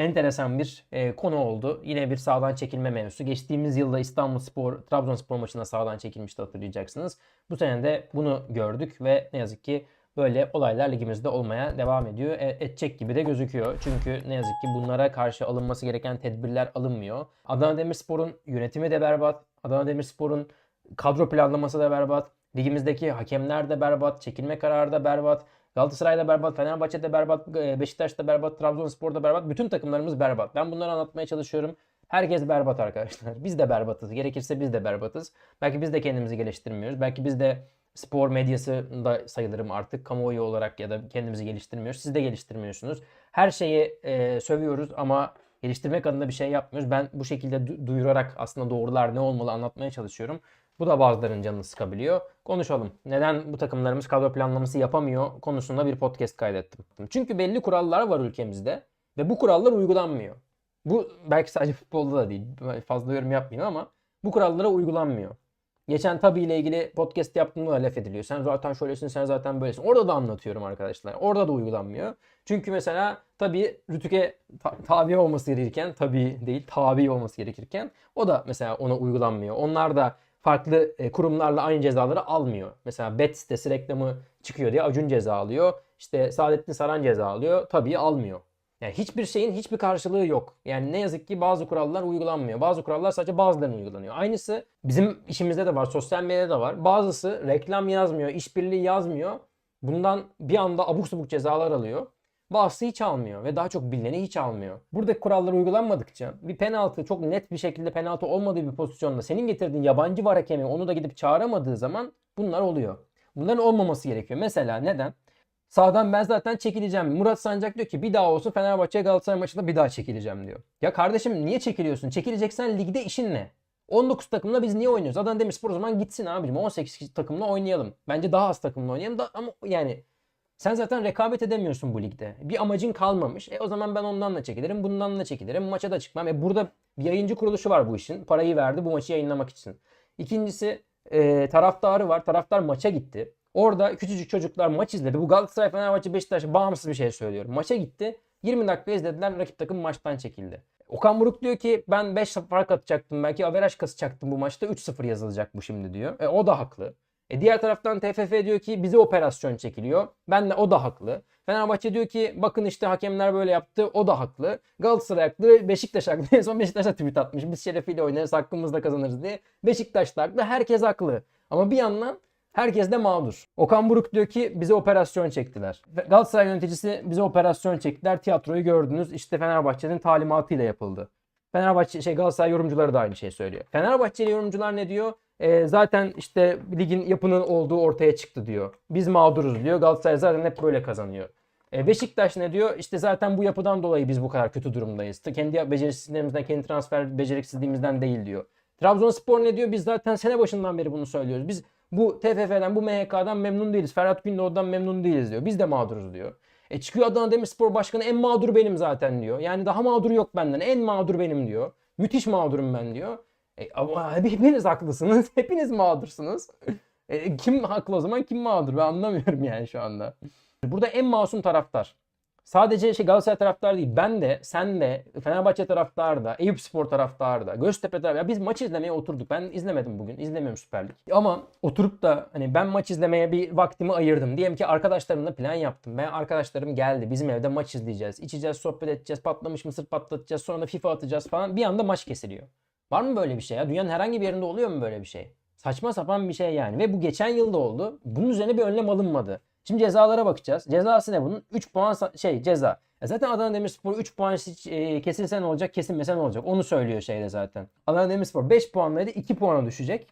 enteresan bir e, konu oldu. Yine bir sağdan çekilme mevzusu. Geçtiğimiz yılda İstanbulspor, Trabzonspor maçında sağdan çekilmişti hatırlayacaksınız. Bu sene de bunu gördük ve ne yazık ki böyle olaylar ligimizde olmaya devam ediyor. E, edecek gibi de gözüküyor. Çünkü ne yazık ki bunlara karşı alınması gereken tedbirler alınmıyor. Adana Demirspor'un yönetimi de berbat. Adana Demirspor'un kadro planlaması da berbat. Ligimizdeki hakemler de berbat. Çekilme kararı da berbat. Galatasaray'da berbat, Fenerbahçe'de berbat, e, Beşiktaş'ta berbat, Trabzonspor'da berbat. Bütün takımlarımız berbat. Ben bunları anlatmaya çalışıyorum. Herkes berbat arkadaşlar. Biz de berbatız. Gerekirse biz de berbatız. Belki biz de kendimizi geliştirmiyoruz. Belki biz de spor medyası da sayılırım artık. Kamuoyu olarak ya da kendimizi geliştirmiyoruz. Siz de geliştirmiyorsunuz. Her şeyi e, sövüyoruz ama geliştirmek adına bir şey yapmıyoruz. Ben bu şekilde du- duyurarak aslında doğrular ne olmalı anlatmaya çalışıyorum. Bu da bazılarının canını sıkabiliyor. Konuşalım. Neden bu takımlarımız kadro planlaması yapamıyor konusunda bir podcast kaydettim. Çünkü belli kurallar var ülkemizde ve bu kurallar uygulanmıyor. Bu belki sadece futbolda da değil. Fazla yorum yapmayayım ama bu kurallara uygulanmıyor. Geçen Tabi ile ilgili podcast yaptığımda da laf ediliyor. Sen zaten şöylesin, sen zaten böylesin. Orada da anlatıyorum arkadaşlar. Orada da uygulanmıyor. Çünkü mesela tabi Rütük'e ta- tabi olması gerekirken, tabi değil tabi olması gerekirken o da mesela ona uygulanmıyor. Onlar da farklı e, kurumlarla aynı cezaları almıyor. Mesela bet sitesi reklamı çıkıyor diye Acun ceza alıyor. İşte Saadettin Saran ceza alıyor. Tabii almıyor. Yani hiçbir şeyin hiçbir karşılığı yok. Yani ne yazık ki bazı kurallar uygulanmıyor. Bazı kurallar sadece bazılarının uygulanıyor. Aynısı bizim işimizde de var, sosyal medyada da var. Bazısı reklam yazmıyor, işbirliği yazmıyor. Bundan bir anda abuk subuk cezalar alıyor. Bazısı hiç almıyor ve daha çok bilineni hiç almıyor. Buradaki kurallar uygulanmadıkça bir penaltı çok net bir şekilde penaltı olmadığı bir pozisyonda senin getirdiğin yabancı var hakemi onu da gidip çağıramadığı zaman bunlar oluyor. Bunların olmaması gerekiyor. Mesela neden? Sağdan ben zaten çekileceğim. Murat Sancak diyor ki bir daha olsun Fenerbahçe Galatasaray maçında bir daha çekileceğim diyor. Ya kardeşim niye çekiliyorsun? Çekileceksen ligde işin ne? 19 takımla biz niye oynuyoruz? Adana Demirspor o zaman gitsin abicim. 18 takımla oynayalım. Bence daha az takımla oynayalım da ama yani sen zaten rekabet edemiyorsun bu ligde. Bir amacın kalmamış. E o zaman ben ondan da çekilirim, bundan da çekilirim. Maça da çıkmam. E burada bir yayıncı kuruluşu var bu işin. Parayı verdi bu maçı yayınlamak için. İkincisi e, taraftarı var. Taraftar maça gitti. Orada küçücük çocuklar maç izledi. Bu Galatasaray, Fenerbahçe, Beşiktaş bağımsız bir şey söylüyorum. Maça gitti. 20 dakika izlediler. Rakip takım maçtan çekildi. Okan Buruk diyor ki ben 5 fark atacaktım. Belki averaj kasacaktım bu maçta. 3-0 yazılacak bu şimdi diyor. E, o da haklı. E diğer taraftan TFF diyor ki bize operasyon çekiliyor. Ben de o da haklı. Fenerbahçe diyor ki bakın işte hakemler böyle yaptı. O da haklı. Galatasaray haklı. Beşiktaş haklı. En son Beşiktaş da tweet atmış. Biz şerefiyle oynarız hakkımızda kazanırız diye. Beşiktaş da haklı. Herkes haklı. Ama bir yandan herkes de mağdur. Okan Buruk diyor ki bize operasyon çektiler. Galatasaray yöneticisi bize operasyon çektiler. Tiyatroyu gördünüz. İşte Fenerbahçe'nin talimatıyla yapıldı. Fenerbahçe şey Galatasaray yorumcuları da aynı şeyi söylüyor. Fenerbahçeli yorumcular ne diyor? E, zaten işte ligin yapının olduğu ortaya çıktı diyor. Biz mağduruz diyor. Galatasaray zaten hep böyle kazanıyor. E, Beşiktaş ne diyor? İşte zaten bu yapıdan dolayı biz bu kadar kötü durumdayız. Kendi beceriksizliğimizden, kendi transfer beceriksizliğimizden değil diyor. Trabzonspor ne diyor? Biz zaten sene başından beri bunu söylüyoruz. Biz bu TFF'den, bu MHK'dan memnun değiliz. Ferhat Gündoğdu'dan memnun değiliz diyor. Biz de mağduruz diyor. E çıkıyor Adana Demirspor Başkanı en mağdur benim zaten diyor. Yani daha mağdur yok benden. En mağdur benim diyor. Müthiş mağdurum ben diyor. E, ama hepiniz haklısınız. Hepiniz mağdursunuz. E, kim haklı o zaman kim mağdur? Ben anlamıyorum yani şu anda. Burada en masum taraftar. Sadece şey Galatasaray taraftarı değil. Ben de, sen de, Fenerbahçe taraftarı da, Eyüp Spor taraftarı da, Göztepe taraftarı. Ya biz maç izlemeye oturduk. Ben izlemedim bugün. İzlemiyorum Süper Lig. Ama oturup da hani ben maç izlemeye bir vaktimi ayırdım. Diyelim ki arkadaşlarımla plan yaptım. Ben arkadaşlarım geldi. Bizim evde maç izleyeceğiz. içeceğiz, sohbet edeceğiz. Patlamış mısır patlatacağız. Sonra da FIFA atacağız falan. Bir anda maç kesiliyor. Var mı böyle bir şey ya? Dünyanın herhangi bir yerinde oluyor mu böyle bir şey? Saçma sapan bir şey yani. Ve bu geçen yılda oldu. Bunun üzerine bir önlem alınmadı. Şimdi cezalara bakacağız. Cezası ne bunun? 3 puan şey ceza. E zaten Adana Demirspor 3 puan e, kesilse ne olacak, kesilmese ne olacak? Onu söylüyor şeyde zaten. Adana Demirspor 5 puanlaydı 2 puana düşecek.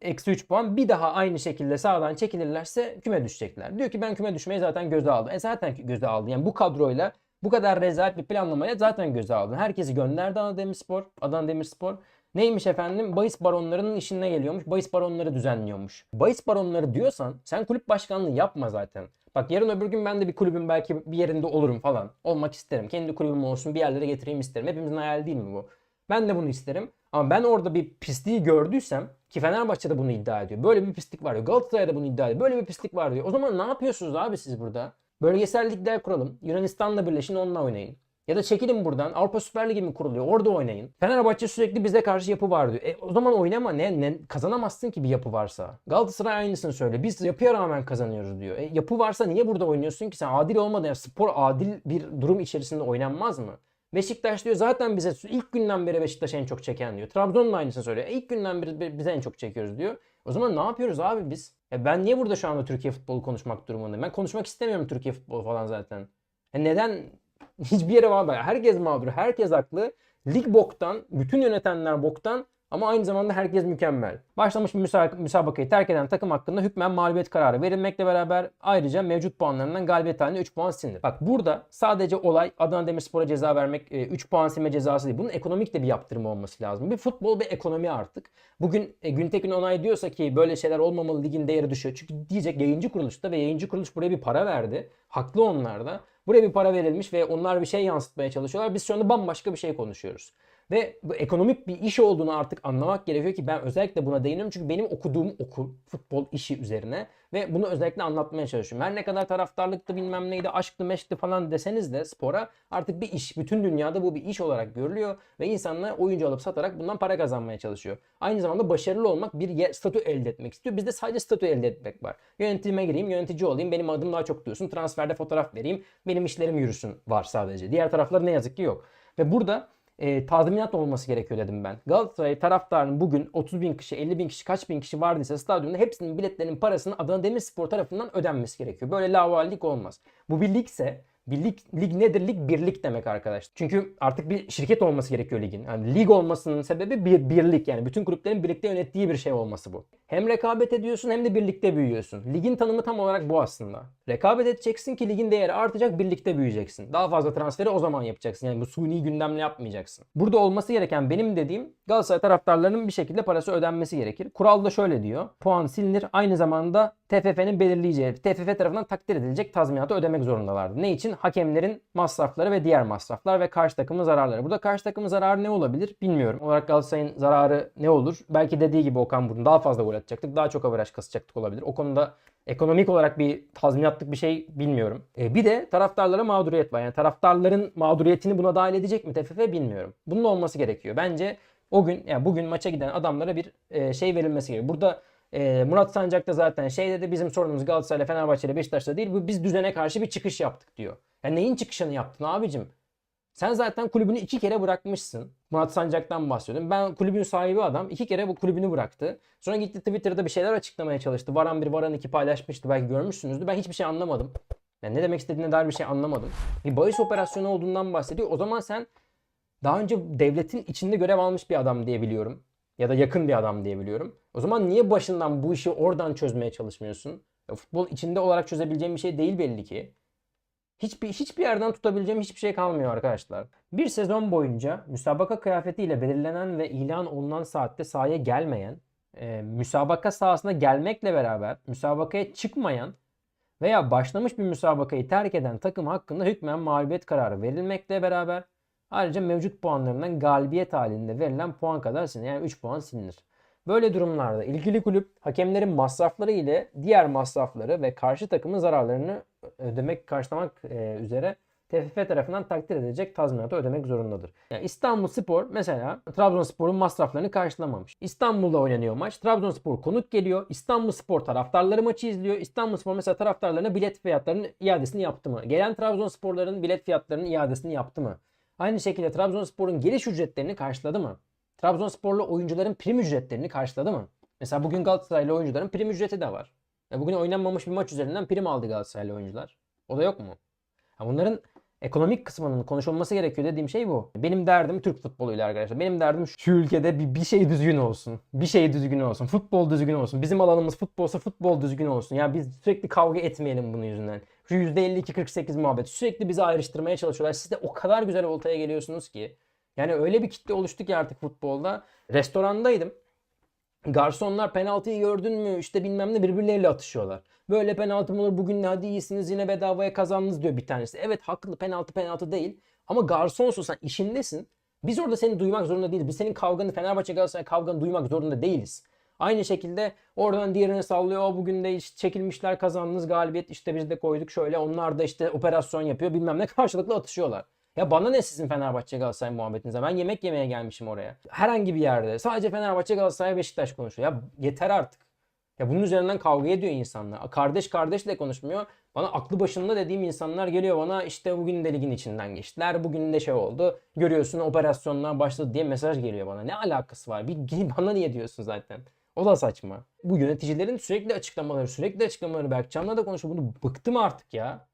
Eksi 3 puan. Bir daha aynı şekilde sağdan çekilirlerse küme düşecekler. Diyor ki ben küme düşmeyi zaten göze aldım. E zaten göze aldı. Yani bu kadroyla bu kadar rezalet bir planlamaya zaten göze aldın. Herkesi gönderdi Adana Demirspor. Adana Demirspor. Neymiş efendim? Bahis baronlarının işine geliyormuş. Bahis baronları düzenliyormuş. Bahis baronları diyorsan sen kulüp başkanlığı yapma zaten. Bak yarın öbür gün ben de bir kulübün belki bir yerinde olurum falan. Olmak isterim. Kendi kulübüm olsun bir yerlere getireyim isterim. Hepimizin hayali değil mi bu? Ben de bunu isterim. Ama ben orada bir pisliği gördüysem ki Fenerbahçe'de bunu iddia ediyor. Böyle bir pislik var diyor. Galatasaray'da bunu iddia ediyor. Böyle bir pislik var diyor. O zaman ne yapıyorsunuz abi siz burada? Bölgesel ligler kuralım. Yunanistan'la birleşin onunla oynayın. Ya da çekilin buradan. Avrupa Süper Ligi mi kuruluyor? Orada oynayın. Fenerbahçe sürekli bize karşı yapı var diyor. E, o zaman oynama. Ne, ne kazanamazsın ki bir yapı varsa. Galatasaray aynısını söyle. Biz yapıya rağmen kazanıyoruz diyor. E, yapı varsa niye burada oynuyorsun ki sen? Adil olmadan yani spor adil bir durum içerisinde oynanmaz mı? Beşiktaş diyor zaten bize ilk günden beri Beşiktaş en çok çeken diyor. Trabzon'un aynısını söylüyor. E, ilk günden beri bize en çok çekiyoruz diyor. O zaman ne yapıyoruz abi biz? Ya ben niye burada şu anda Türkiye futbolu konuşmak durumundayım? Ben konuşmak istemiyorum Türkiye futbolu falan zaten. Ya neden hiçbir yere var. Herkes mağdur, herkes haklı. Lig boktan, bütün yönetenler boktan ama aynı zamanda herkes mükemmel. Başlamış bir müsa- müsabakayı terk eden takım hakkında hükmen mağlubiyet kararı verilmekle beraber ayrıca mevcut puanlarından galibiyet halinde 3 puan silinir. Bak burada sadece olay Adana Demirspor'a ceza vermek, e, 3 puan silme cezası değil. Bunun ekonomik de bir yaptırım olması lazım. Bir futbol bir ekonomi artık. Bugün e, Güntekin Onay diyorsa ki böyle şeyler olmamalı ligin değeri düşüyor. Çünkü diyecek yayıncı kuruluşta ve yayıncı kuruluş buraya bir para verdi. Haklı onlar da. Buraya bir para verilmiş ve onlar bir şey yansıtmaya çalışıyorlar. Biz şu anda bambaşka bir şey konuşuyoruz. Ve bu ekonomik bir iş olduğunu artık anlamak gerekiyor ki ben özellikle buna değiniyorum. Çünkü benim okuduğum okul futbol işi üzerine ve bunu özellikle anlatmaya çalışıyorum. Her ne kadar taraftarlıktı bilmem neydi aşktı meşkti falan deseniz de spora artık bir iş. Bütün dünyada bu bir iş olarak görülüyor ve insanlar oyuncu alıp satarak bundan para kazanmaya çalışıyor. Aynı zamanda başarılı olmak bir ye- statü elde etmek istiyor. Bizde sadece statü elde etmek var. Yönetime gireyim, yönetici olayım, benim adım daha çok duyulsun, transferde fotoğraf vereyim, benim işlerim yürüsün var sadece. Diğer tarafları ne yazık ki yok. Ve burada e, tazminat olması gerekiyor dedim ben. Galatasaray taraftarının bugün 30 bin kişi, 50 bin kişi, kaç bin kişi vardıysa stadyumda hepsinin biletlerinin parasının Adana Demirspor tarafından ödenmesi gerekiyor. Böyle lavallik olmaz. Bu bir ligse bir lig, lig nedir? Lig birlik demek arkadaşlar. Çünkü artık bir şirket olması gerekiyor ligin. Yani lig olmasının sebebi bir birlik yani. Bütün kulüplerin birlikte yönettiği bir şey olması bu. Hem rekabet ediyorsun hem de birlikte büyüyorsun. Ligin tanımı tam olarak bu aslında. Rekabet edeceksin ki ligin değeri artacak, birlikte büyüyeceksin. Daha fazla transferi o zaman yapacaksın. Yani bu suni gündemle yapmayacaksın. Burada olması gereken benim dediğim Galatasaray taraftarlarının bir şekilde parası ödenmesi gerekir. Kural da şöyle diyor. Puan silinir. Aynı zamanda TFF'nin belirleyeceği, TFF tarafından takdir edilecek tazminatı ödemek zorundalardı. Ne için? Hakemlerin masrafları ve diğer masraflar ve karşı takımın zararları. Burada karşı takımın zararı ne olabilir bilmiyorum. Olarak Galatasaray'ın zararı ne olur? Belki dediği gibi Okan Burun daha fazla gol atacaktık. Daha çok averaj kasacaktık olabilir. O konuda ekonomik olarak bir tazminatlık bir şey bilmiyorum. E, bir de taraftarlara mağduriyet var. Yani taraftarların mağduriyetini buna dahil edecek mi TFF bilmiyorum. Bunun olması gerekiyor. Bence o gün yani bugün maça giden adamlara bir e, şey verilmesi gerekiyor. Burada e, Murat Sancak da zaten şey dedi bizim sorunumuz Galatasaray'la Fenerbahçe'yle Beşiktaş'ta değil. Biz düzene karşı bir çıkış yaptık diyor. Yani neyin çıkışını yaptın abicim? Sen zaten kulübünü iki kere bırakmışsın. Murat Sancak'tan bahsediyorum. Ben kulübün sahibi adam iki kere bu kulübünü bıraktı. Sonra gitti Twitter'da bir şeyler açıklamaya çalıştı. Varan bir Varan iki paylaşmıştı. Belki görmüşsünüzdür. Ben hiçbir şey anlamadım. Yani ne demek istediğine dair bir şey anlamadım. Bir bahis operasyonu olduğundan bahsediyor. O zaman sen daha önce devletin içinde görev almış bir adam diye biliyorum. Ya da yakın bir adam diye biliyorum. O zaman niye başından bu işi oradan çözmeye çalışmıyorsun? Ya futbol içinde olarak çözebileceğim bir şey değil belli ki. Hiçbir, hiçbir yerden tutabileceğim hiçbir şey kalmıyor arkadaşlar. Bir sezon boyunca müsabaka kıyafetiyle belirlenen ve ilan olunan saatte sahaya gelmeyen, e, müsabaka sahasına gelmekle beraber müsabakaya çıkmayan veya başlamış bir müsabakayı terk eden takım hakkında hükmen mağlubiyet kararı verilmekle beraber ayrıca mevcut puanlarından galibiyet halinde verilen puan kadar silinir. Yani 3 puan silinir. Böyle durumlarda ilgili kulüp hakemlerin masrafları ile diğer masrafları ve karşı takımın zararlarını ödemek, karşılamak e, üzere TFF tarafından takdir edilecek tazminatı ödemek zorundadır. Yani İstanbul Spor mesela Trabzonspor'un masraflarını karşılamamış. İstanbul'da oynanıyor maç. Trabzonspor konuk geliyor. İstanbul Spor taraftarları maçı izliyor. İstanbul Spor mesela taraftarlarına bilet fiyatlarının iadesini yaptı mı? Gelen Trabzonsporların bilet fiyatlarının iadesini yaptı mı? Aynı şekilde Trabzonspor'un geliş ücretlerini karşıladı mı? Trabzonsporlu oyuncuların prim ücretlerini karşıladı mı? Mesela bugün Galatasaraylı oyuncuların prim ücreti de var. Ya bugün oynanmamış bir maç üzerinden prim aldı Galatasaraylı oyuncular. O da yok mu? Ya bunların ekonomik kısmının konuşulması gerekiyor dediğim şey bu. Benim derdim Türk futboluyla arkadaşlar. Benim derdim şu ülkede bir, bir şey düzgün olsun. Bir şey düzgün olsun. Futbol düzgün olsun. Bizim alanımız futbolsa futbol düzgün olsun. Ya biz sürekli kavga etmeyelim bunun yüzünden. Şu %52-48 muhabbet. Sürekli bizi ayrıştırmaya çalışıyorlar. Siz de o kadar güzel oltaya geliyorsunuz ki. Yani öyle bir kitle oluştu ki artık futbolda. Restorandaydım. Garsonlar penaltıyı gördün mü işte bilmem ne birbirleriyle atışıyorlar. Böyle penaltı mı olur bugün ne hadi iyisiniz yine bedavaya kazandınız diyor bir tanesi. Evet haklı penaltı penaltı değil. Ama garsonsun sen işindesin. Biz orada seni duymak zorunda değiliz. Biz senin kavganı Fenerbahçe Galatasaray kavganı duymak zorunda değiliz. Aynı şekilde oradan diğerini sallıyor. O bugün de işte çekilmişler kazandınız galibiyet işte biz de koyduk şöyle. Onlar da işte operasyon yapıyor bilmem ne karşılıklı atışıyorlar. Ya bana ne sizin Fenerbahçe Galatasaray muhabbetinize? Ben yemek yemeye gelmişim oraya. Herhangi bir yerde sadece Fenerbahçe Galatasaray Beşiktaş konuşuyor. Ya yeter artık. Ya bunun üzerinden kavga ediyor insanlar. Kardeş kardeşle konuşmuyor. Bana aklı başında dediğim insanlar geliyor bana işte bugün de ligin içinden geçtiler. Bugün de şey oldu. Görüyorsun operasyonlar başladı diye mesaj geliyor bana. Ne alakası var? Bir bana niye diyorsun zaten? O da saçma. Bu yöneticilerin sürekli açıklamaları, sürekli açıklamaları Berkcan'la da konuşuyor. Bunu bıktım artık ya.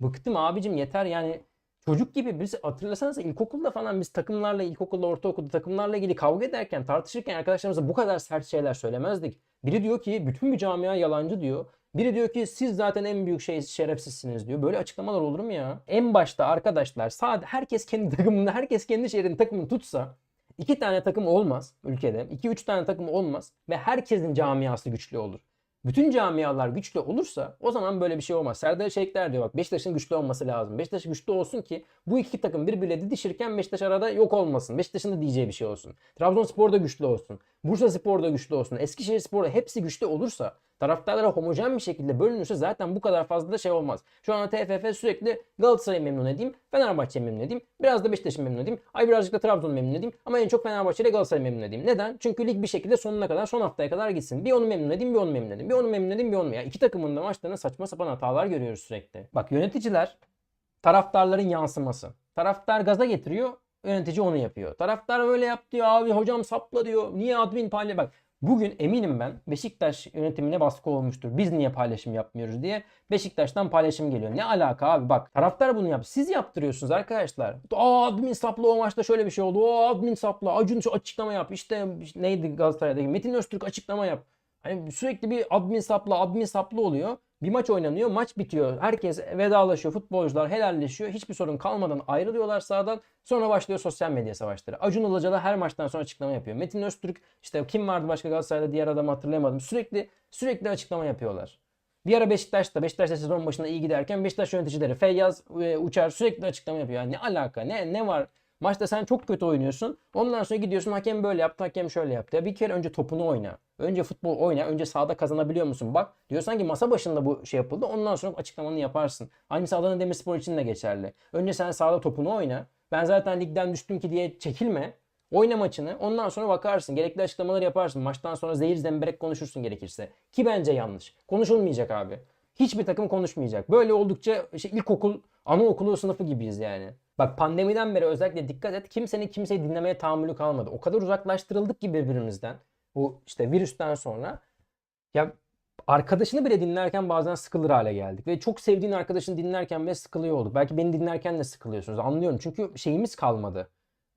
Bıktım abicim yeter yani. Çocuk gibi biz hatırlasanız ilkokulda falan biz takımlarla ilkokulda ortaokulda takımlarla ilgili kavga ederken tartışırken arkadaşlarımıza bu kadar sert şeyler söylemezdik. Biri diyor ki bütün bir camia yalancı diyor. Biri diyor ki siz zaten en büyük şey şerefsizsiniz diyor. Böyle açıklamalar olur mu ya? En başta arkadaşlar sadece herkes kendi takımını, herkes kendi şehrinin takımını tutsa iki tane takım olmaz ülkede. iki üç tane takım olmaz ve herkesin camiası güçlü olur. Bütün camialar güçlü olursa o zaman böyle bir şey olmaz. Serdar Şeikler diyor bak Beşiktaş'ın güçlü olması lazım. Beşiktaş güçlü olsun ki bu iki takım birbiriyle didişirken Beşiktaş arada yok olmasın. Beşiktaş'ın da diyeceği bir şey olsun. Trabzonspor da güçlü olsun. Bursa Spor da güçlü olsun. Eskişehir Spor da hepsi güçlü olursa taraftarlara homojen bir şekilde bölünürse zaten bu kadar fazla da şey olmaz. Şu an TFF sürekli Galatasaray'ı memnun edeyim, Fenerbahçe'yi memnun edeyim, biraz da Beşiktaş'ı memnun edeyim, ay birazcık da Trabzon'u memnun edeyim ama en çok Fenerbahçe ile Galatasaray'ı memnun edeyim. Neden? Çünkü lig bir şekilde sonuna kadar, son haftaya kadar gitsin. Bir onu memnun edeyim, bir onu memnun edeyim, bir onu memnun edeyim, bir onu. Ya iki takımın da maçlarında saçma sapan hatalar görüyoruz sürekli. Bak yöneticiler taraftarların yansıması. Taraftar gaza getiriyor, yönetici onu yapıyor. Taraftar böyle yap diyor abi hocam sapla diyor. Niye admin paylaş bak Bugün eminim ben Beşiktaş yönetimine baskı olmuştur. Biz niye paylaşım yapmıyoruz diye Beşiktaş'tan paylaşım geliyor. Ne alaka abi bak taraftar bunu yap. Siz yaptırıyorsunuz arkadaşlar. Aa admin saplı o maçta şöyle bir şey oldu. O admin saplı. Acun şu açıklama yap. İşte neydi Galatasaray'daki Metin Öztürk açıklama yap. Hani sürekli bir admin saplı admin saplı oluyor. Bir maç oynanıyor, maç bitiyor. Herkes vedalaşıyor, futbolcular helalleşiyor. Hiçbir sorun kalmadan ayrılıyorlar sahadan. Sonra başlıyor sosyal medya savaşları. Acun Ilıcalı her maçtan sonra açıklama yapıyor. Metin Öztürk, işte kim vardı başka Galatasaray'da diğer adamı hatırlayamadım. Sürekli sürekli açıklama yapıyorlar. Bir ara Beşiktaş'ta, Beşiktaş'ta sezon başında iyi giderken Beşiktaş yöneticileri Feyyaz e, Uçar sürekli açıklama yapıyor. Yani ne alaka, ne ne var? Maçta sen çok kötü oynuyorsun. Ondan sonra gidiyorsun hakem böyle yaptı, hakem şöyle yaptı. Ya bir kere önce topunu oyna. Önce futbol oyna. Önce sahada kazanabiliyor musun? Bak diyorsan ki masa başında bu şey yapıldı. Ondan sonra açıklamanı yaparsın. Aynısı Adana Demirspor için de geçerli. Önce sen sahada topunu oyna. Ben zaten ligden düştüm ki diye çekilme. Oyna maçını. Ondan sonra bakarsın. Gerekli açıklamaları yaparsın. Maçtan sonra zehir zemberek konuşursun gerekirse. Ki bence yanlış. Konuşulmayacak abi. Hiçbir takım konuşmayacak. Böyle oldukça işte ilkokul, anaokulu sınıfı gibiyiz yani. Bak pandemiden beri özellikle dikkat et. Kimsenin kimseyi dinlemeye tahammülü kalmadı. O kadar uzaklaştırıldık ki birbirimizden. Bu işte virüsten sonra. Ya arkadaşını bile dinlerken bazen sıkılır hale geldik. Ve çok sevdiğin arkadaşını dinlerken bile sıkılıyor olduk. Belki beni dinlerken de sıkılıyorsunuz. Anlıyorum. Çünkü şeyimiz kalmadı.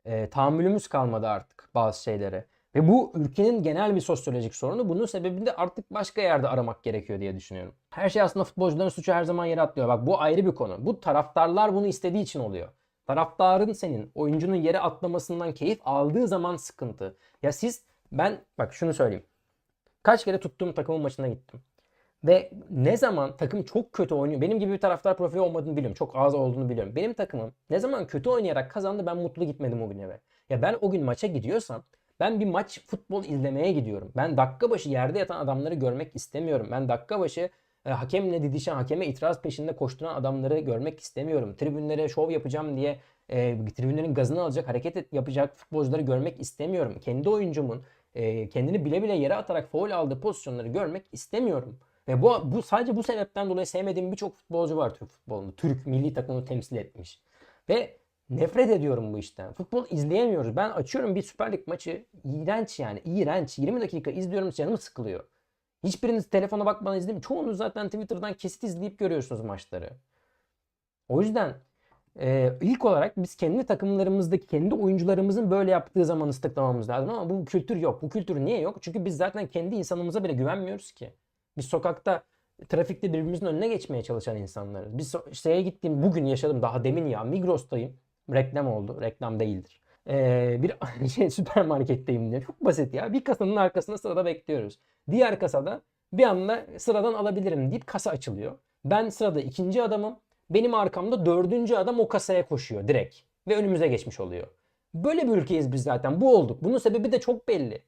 E, tahammülümüz kalmadı artık bazı şeylere. Ve bu ülkenin genel bir sosyolojik sorunu. Bunun sebebini de artık başka yerde aramak gerekiyor diye düşünüyorum. Her şey aslında futbolcuların suçu her zaman yere atlıyor. Bak bu ayrı bir konu. Bu taraftarlar bunu istediği için oluyor. Taraftarın senin oyuncunun yere atlamasından keyif aldığı zaman sıkıntı. Ya siz ben bak şunu söyleyeyim. Kaç kere tuttuğum takımın maçına gittim. Ve ne zaman takım çok kötü oynuyor. Benim gibi bir taraftar profili olmadığını biliyorum. Çok az olduğunu biliyorum. Benim takımım ne zaman kötü oynayarak kazandı ben mutlu gitmedim o gün eve. Ya ben o gün maça gidiyorsam ben bir maç futbol izlemeye gidiyorum. Ben dakika başı yerde yatan adamları görmek istemiyorum. Ben dakika başı e, hakemle didişen, hakeme itiraz peşinde koşturan adamları görmek istemiyorum. Tribünlere şov yapacağım diye e, tribünlerin gazını alacak, hareket yapacak futbolcuları görmek istemiyorum. Kendi oyuncumun e, kendini bile bile yere atarak foul aldığı pozisyonları görmek istemiyorum. Ve bu, bu sadece bu sebepten dolayı sevmediğim birçok futbolcu var Türk futbolunda. Türk milli takımını temsil etmiş. Ve nefret ediyorum bu işten. Futbol izleyemiyoruz. Ben açıyorum bir Süper Lig maçı. İğrenç yani. iğrenç. 20 dakika izliyorum canım sıkılıyor. Hiçbiriniz telefona bakmadan izlemiyor. Çoğunuz zaten Twitter'dan kesit izleyip görüyorsunuz maçları. O yüzden e, ilk olarak biz kendi takımlarımızdaki kendi oyuncularımızın böyle yaptığı zaman ıslıklamamız lazım ama bu kültür yok. Bu kültür niye yok? Çünkü biz zaten kendi insanımıza bile güvenmiyoruz ki. Biz sokakta trafikte birbirimizin önüne geçmeye çalışan insanlarız. Biz şeye gittiğim bugün yaşadım daha demin ya Migros'tayım. Reklam oldu. Reklam değildir. Ee, bir şey süpermarketteyim diye. Çok basit ya. Bir kasanın arkasında sırada bekliyoruz. Diğer kasada bir anda sıradan alabilirim deyip kasa açılıyor. Ben sırada ikinci adamım. Benim arkamda dördüncü adam o kasaya koşuyor direkt. Ve önümüze geçmiş oluyor. Böyle bir ülkeyiz biz zaten. Bu olduk. Bunun sebebi de çok belli.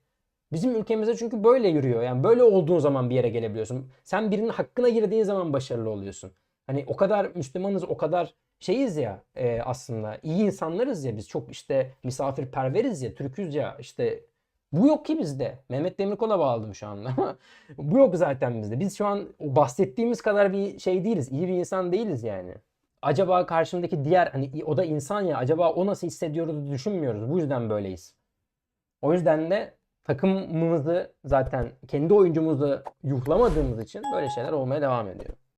Bizim ülkemizde çünkü böyle yürüyor. Yani böyle olduğun zaman bir yere gelebiliyorsun. Sen birinin hakkına girdiğin zaman başarılı oluyorsun. Hani o kadar Müslümanız, o kadar şeyiz ya e, aslında iyi insanlarız ya biz çok işte misafirperveriz ya Türküz ya işte bu yok ki bizde. Mehmet Demirkol'a bağladım şu anda bu yok zaten bizde. Biz şu an bahsettiğimiz kadar bir şey değiliz. iyi bir insan değiliz yani. Acaba karşımdaki diğer hani o da insan ya acaba o nasıl hissediyoruz düşünmüyoruz. Bu yüzden böyleyiz. O yüzden de takımımızı zaten kendi oyuncumuzu yuhlamadığımız için böyle şeyler olmaya devam ediyor.